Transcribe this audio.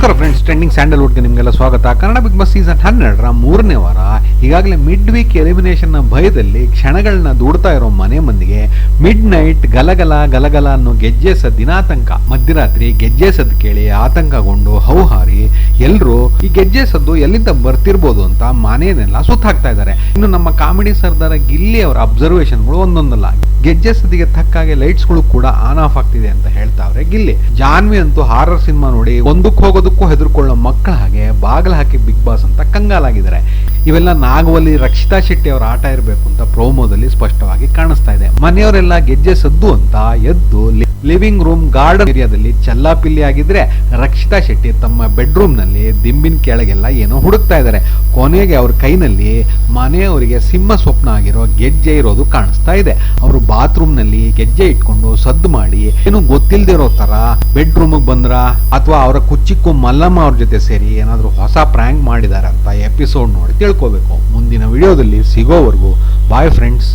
Trending ಸ್ಯಾಂಡಲ್ವುಡ್ಗೆ ನಿಮಗೆಲ್ಲ ಸ್ವಾಗತ. Kannada big boss season ಹನ್ನೆರಡರ ಮೂರನೇ ವಾರ. ಈಗಾಗಲೇ ಮಿಡ್ ವೀಕ್ ಎಲಿಮಿನೇಷನ್ನ ಭಯದಲ್ಲಿ ಕ್ಷಣಗಳನ್ನ ದೂಡ್ತಾ ಇರೋ ಮನೆ ಮಂದಿಗೆ ಮಿಡ್ ನೈಟ್ ಗಲಗಲ ಗಲಗಲ ಅನ್ನೋ ಗೆಜ್ಜೆ ಸದ್ದಿನ ಆತಂಕ ಮಧ್ಯರಾತ್ರಿ ಗೆಜ್ಜೆ ಸದ್ದು ಕೇಳಿ ಆತಂಕಗೊಂಡು ಹೌಹಾರಿ ಎಲ್ಲರೂ ಈ ಗೆಜ್ಜೆ ಸದ್ದು ಎಲ್ಲಿಂದ ಬರ್ತಿರ್ಬೋದು ಅಂತ ಮನೆಯನ್ನೆಲ್ಲ ಸುತ್ತಾಕ್ತಾ ಇದ್ದಾರೆ. ಇನ್ನು ನಮ್ಮ ಕಾಮಿಡಿ ಸರ್ದಾರ ಗಿಲ್ಲಿ ಅವರ ಅಬ್ಸರ್ವೇಷನ್ಗಳು ಒಂದೊಂದಲ್ಲ. ಗೆಜ್ಜೆ ಸದ್ದಿಗೆ ತಕ್ಕ ಹಾಗೆ ಲೈಟ್ಸ್ಗಳು ಕೂಡ ಆನ್ ಆಫ್ ಆಗ್ತಿದೆ ಅಂತ ಹೇಳ್ತಾವ್ರೆ ಗಿಲ್ಲಿ. ಜಾನ್ವಿ ಅಂತೂ ಹಾರರ್ ಸಿನಿಮಾ ನೋಡಿ ಒಂದಕ್ಕೆ ಹೋಗೋದಕ್ಕೂ ಹೆದರ್ಕೊಳ್ಳೋ ಮಕ್ಕಳ ಹಾಗೆ ಬಾಗಿಲು ಹಾಕಿ ಬಿಗ್ ಬಾಸ್ ಅಂತ ಕಂಗಾಲಾಗಿದ್ದಾರೆ. ಇವೆಲ್ಲ ನಾಗವಲ್ಲಿ ರಕ್ಷಿತಾ ಶೆಟ್ಟಿ ಅವರ ಆಟ ಇರಬೇಕು ಅಂತ ಪ್ರೋಮೋದಲ್ಲಿ ಸ್ಪಷ್ಟವಾಗಿ ಕಾಣಿಸ್ತಾ ಇದೆ. ಮನೆಯವರೆಲ್ಲ ಗೆಜ್ಜೆ ಸದ್ದು ಅಂತ ಎದ್ದು ಲಿವಿಂಗ್ ರೂಮ್ ಗಾರ್ಡನ್ ಏರಿಯಾದಲ್ಲಿ ಚಲ್ಲಾಪಿಲ್ಲಿ ಆಗಿದ್ರೆ ರಕ್ಷಿತಾ ಶೆಟ್ಟಿ ತಮ್ಮ ಬೆಡ್ರೂಮ್ ನಲ್ಲಿ ದಿಂಬಿನ ಕೆಳಗೆಲ್ಲ ಏನೋ ಹುಡುಕ್ತಾ ಇದ್ದಾರೆ. ಕೊನೆಗೆ ಅವ್ರ ಕೈನಲ್ಲಿ ಮನೆಯವರಿಗೆ ಸಿಂಹ ಸ್ವಪ್ನ ಆಗಿರೋ ಗೆಜ್ಜೆ ಇರೋದು ಕಾಣಿಸ್ತಾ ಇದೆ. ಅವರು ಬಾತ್ರೂಮ್ನಲ್ಲಿ ಗೆಜ್ಜೆ ಇಟ್ಕೊಂಡು ಸದ್ದು ಮಾಡಿ, ಏನು ಗೊತ್ತಿಲ್ದಿರೋ ತರ ಬೆಡ್ರೂಮ್ ಬಂದ್ರ? ಅಥವಾ ಅವರ ಕುಚ್ಚಿಕ್ಕು ಮಲ್ಲಮ್ಮ ಅವ್ರ ಜೊತೆ ಸೇರಿ ಏನಾದ್ರು ಹೊಸ ಪ್ರ್ಯಾಂಕ್ ಮಾಡಿದಾರ ಅಂತ ಎಪಿಸೋಡ್ ನೋಡಿ ತಿಳ್ಕೊಬೇಕು. ಮುಂದಿನ ವಿಡಿಯೋದಲ್ಲಿ ಸಿಗೋವರೆಗೂ ಬಾಯ್ ಫ್ರೆಂಡ್ಸ್